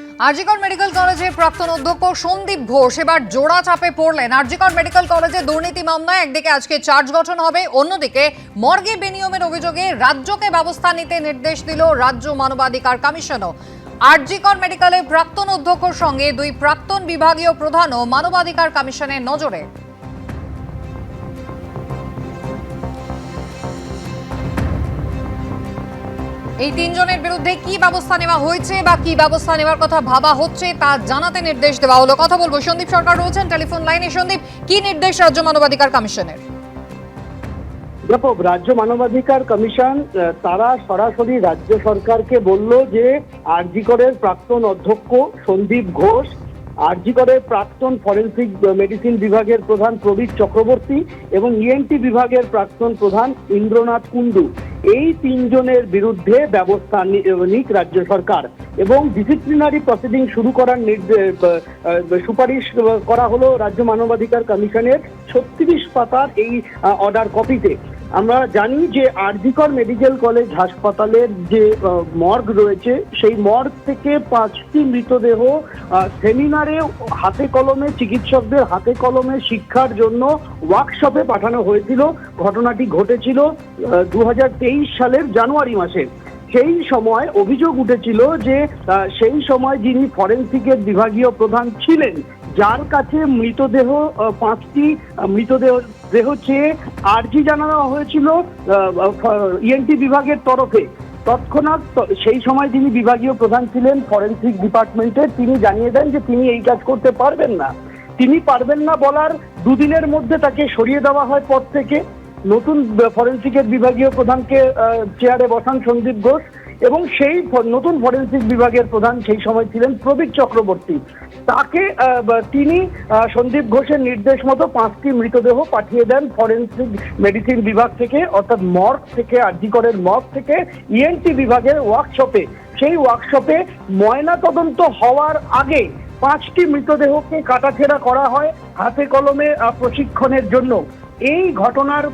RG Kar medical কলেজের প্রাক্তন অধ্যক্ষ সন্দীপ ঘোষ এবার জোড়া চাপে পড়লেন। আরজিকর মেডিকেল কলেজে দুর্নীতি মামলায় একদিকে আজকে চার্জ গঠন হবে, অন্যদিকে মর্গে বিনিয়মের অভিযোগে রাজ্যকে ব্যবস্থা নিতে নির্দেশ দিল রাজ্য মানবাধিকার কমিশনও। আরজিকর মেডিকেলের প্রাক্তন অধ্যক্ষর সঙ্গে দুই প্রাক্তন বিভাগীয় প্রধানও মানবাধিকার কমিশনের নজরে। এই তিনজনের বিরুদ্ধে কি ব্যবস্থা নেওয়া হয়েছে বা কি ব্যবস্থা নেওয়ার কথা ভাবা হচ্ছে তা জানাতে নির্দেশ দেওয়া হলো। কথা বলব, সন্দীপ সরকার রয়েছেন, টেলিফোন লাইনে। সন্দীপ, কি নির্দেশ রাজ্য মানবাধিকার কমিশনের? দেখো, রাজ্য মানবাধিকার কমিশন তারা সরাসরি রাজ্য সরকারকে বলল যে আরজিকরের প্রাক্তন অধ্যক্ষ সন্দীপ ঘোষ, আরজিকরের প্রাক্তন ফরেন্সিক মেডিসিন বিভাগের প্রধান প্রবীর চক্রবর্তী এবং ইএনটি বিভাগের প্রাক্তন প্রধান ইন্দ্রনাথ কুন্ডু এই তিনজনের বিরুদ্ধে ব্যবস্থা নিক রাজ্য সরকার। এবং ডিসিপ্লিনারি প্রসিডিং শুরু করার নির্দেশ সুপারিশ করা হলো রাজ্য মানবাধিকার কমিশনের ছত্রিশ পাতার এই অর্ডার কপিতে আমরা জানি যে আরজিকর মেডিকেল কলেজ হাসপাতালের যে মর্গ রয়েছে, সেই মর্গ থেকে পাঁচটি মৃতদেহ সেমিনারে হাতে কলমে, চিকিৎসকদের হাতে কলমে শিক্ষার জন্য ওয়ার্কশপে পাঠানো হয়েছিল। ঘটনাটি ঘটেছিল দু হাজার তেইশ সালের জানুয়ারি মাসে। সেই সময় অভিযোগ উঠেছিল যে সেই সময় যিনি ফরেন্সিকের বিভাগীয় প্রধান ছিলেন, যার কাছে মৃতদেহ পাঁচটি মৃতদেহ দেহ চেয়ে আর্জি জানানো হয়েছিল ইএনটি বিভাগের তরফে। তৎক্ষণাৎ সেই সময় যিনি বিভাগীয় প্রধান ছিলেন ফরেন্সিক ডিপার্টমেন্টের তিনি জানিয়ে দেন যে তিনি এই কাজ করতে পারবেন না। তিনি পারবেন না বলার দুদিনের মধ্যে তাকে সরিয়ে দেওয়া হয় পদ থেকে। নতুন ফরেন্সিকের বিভাগীয় প্রধানকে চেয়ারে বসান সন্দীপ ঘোষ। এবং সেই নতুন ফরেন্সিক বিভাগের প্রধান সেই সময় ছিলেন প্রবীর চক্রবর্তী। তাকে তিনি সন্দীপ ঘোষের নির্দেশ মতো পাঁচটি মৃতদেহ পাঠিয়ে দেন ফরেন্সিক মেডিসিন বিভাগ থেকে, অর্থাৎ মর্গ থেকে, আরজিকরের মর্গ থেকে ইএনটি বিভাগের ওয়ার্কশপে। সেই ওয়ার্কশপে ময়না তদন্ত হওয়ার আগে পাঁচটি মৃতদেহকে কাটাছেড়া করা হয় হাতে কলমে প্রশিক্ষণের জন্য। এই ঘটনার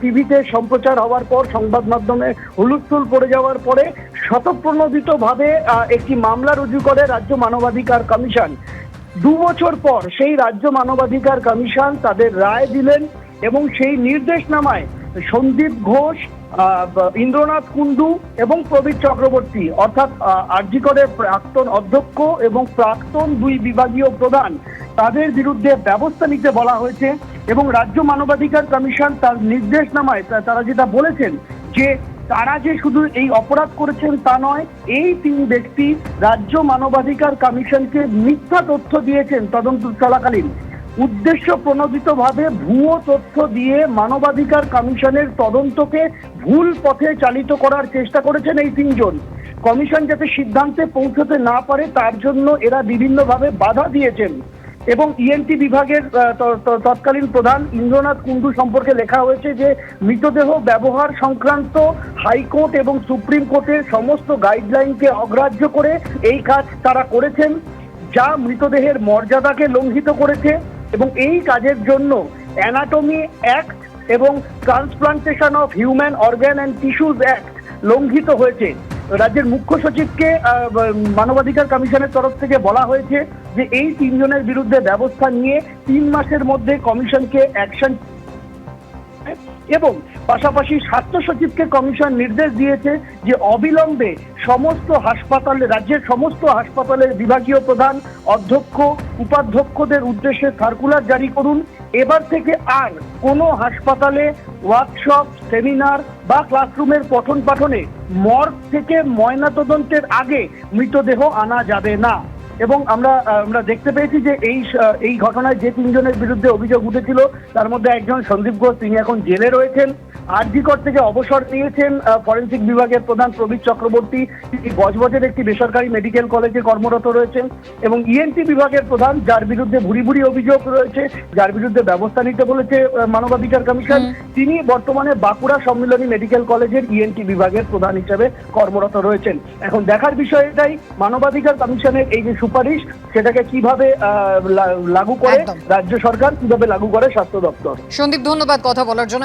টিভিতে সম্প্রচার হওয়ার পর সংবাদ মাধ্যমে হুলুস্থুল পড়ে যাওয়ার পরে স্বতঃপ্রণোদিতভাবে আহ, একটি মামলা রুজু করে রাজ্য মানবাধিকার কমিশন। দু বছর পর সেই রাজ্য মানবাধিকার কমিশন তাদের রায় দিলেন এবং সেই নির্দেশনামায় সন্দীপ ঘোষ ইন্দ্রনাথ কুন্ডু এবং প্রবীর চক্রবর্তী অর্থাৎ আরজিকরের প্রাক্তন অধ্যক্ষ এবং প্রাক্তন দুই বিভাগীয় প্রধান তাদের বিরুদ্ধে ব্যবস্থা নিতে বলা হয়েছে। এবং রাজ্য মানবাধিকার কমিশন তার নির্দেশনামায় তারা যেটা বলেছেন যে তারা যে শুধু এই অপরাধ করেছেন তা নয়, এই তিন ব্যক্তি রাজ্য মানবাধিকার কমিশনকে মিথ্যা তথ্য দিয়েছেন তদন্ত চলাকালীন উদ্দেশ্য প্রণোদিতভাবে ভুয়ো তথ্য দিয়ে মানবাধিকার কমিশনের তদন্তকে ভুল পথে চালিত করার চেষ্টা করেছেন এই তিনজন। কমিশন যাতে সিদ্ধান্তে পৌঁছতে না পারে, তার জন্য এরা বিভিন্নভাবে বাধা দিয়েছেন। এবং ইএনটি বিভাগের ত- ত- তৎকালীন প্রধান ইন্দ্রনাথ কুন্ডু সম্পর্কে লেখা হয়েছে যে, মৃতদেহ ব্যবহার সংক্রান্ত হাইকোর্ট এবং সুপ্রিম কোর্টের সমস্ত গাইডলাইনকে অগ্রাহ্য করে এই কাজ তারা করেছেন, যা মৃতদেহের মর্যাদাকে লঙ্ঘিত করেছে এবং এই কাজের জন্য অ্যানাটমি অ্যাক্ট এবং transplantation of human organ and tissues act লঙ্ঘিত হয়েছে। রাজ্যের মুখ্য সচিবকে মানবাধিকার কমিশনের তরফ থেকে বলা হয়েছে যে এই তিনজনের বিরুদ্ধে ব্যবস্থা নিয়ে তিন মাসের মধ্যে কমিশনকে অ্যাকশন এবং পাশাপাশি স্বাস্থ্য সচিবকে কমিশন নির্দেশ দিয়েছে যে অবিলম্বে সমস্ত হাসপাতালে, রাজ্যের সমস্ত হাসপাতালের বিভাগীয় প্রধান, অধ্যক্ষ, উপাধ্যক্ষদের উদ্দেশ্যে সার্কুলার জারি করুন এবার থেকে আর কোনো হাসপাতালে ওয়ার্কশপ, সেমিনার বা ক্লাসরুমের পঠন পাঠনে মর্গ থেকে ময়নাতদন্তের আগে মৃতদেহ আনা যাবে না। এবং আমরা আমরা দেখতে পেয়েছি যে এই এই ঘটনায় যে তিনজনের বিরুদ্ধে অভিযোগ উঠেছিল তার মধ্যে একজন সন্দীপ ঘোষ তিনি এখন জেলে রয়েছেন। আরজিকর থেকে অবসর নিয়েছেন ফরেন্সিক বিভাগের প্রধান প্রবীর চক্রবর্তী। তিনি বজবজের একটি বেসরকারি মেডিকেল কলেজে কর্মরত রয়েছেন এবং ইএনটি বিভাগের প্রধান যার বিরুদ্ধে ভুরি ভুরি অভিযোগ রয়েছে যার বিরুদ্ধে ব্যবস্থা নিতে বলেছে মানবাধিকার কমিশন। তিনি বর্তমানে বাঁকুড়া সম্মিলনী মেডিকেল কলেজের ইএনটি বিভাগের প্রধান হিসেবে কর্মরত রয়েছেন। এখন দেখার বিষয় এটাই মানবাধিকার কমিশনের এই যে সুপারিশ সেটাকে কীভাবে আহ, লাগু করে রাজ্য সরকার কীভাবে লাগু করে স্বাস্থ্য দপ্তর। সন্দীপ ধন্যবাদ কথা বলার জন্য।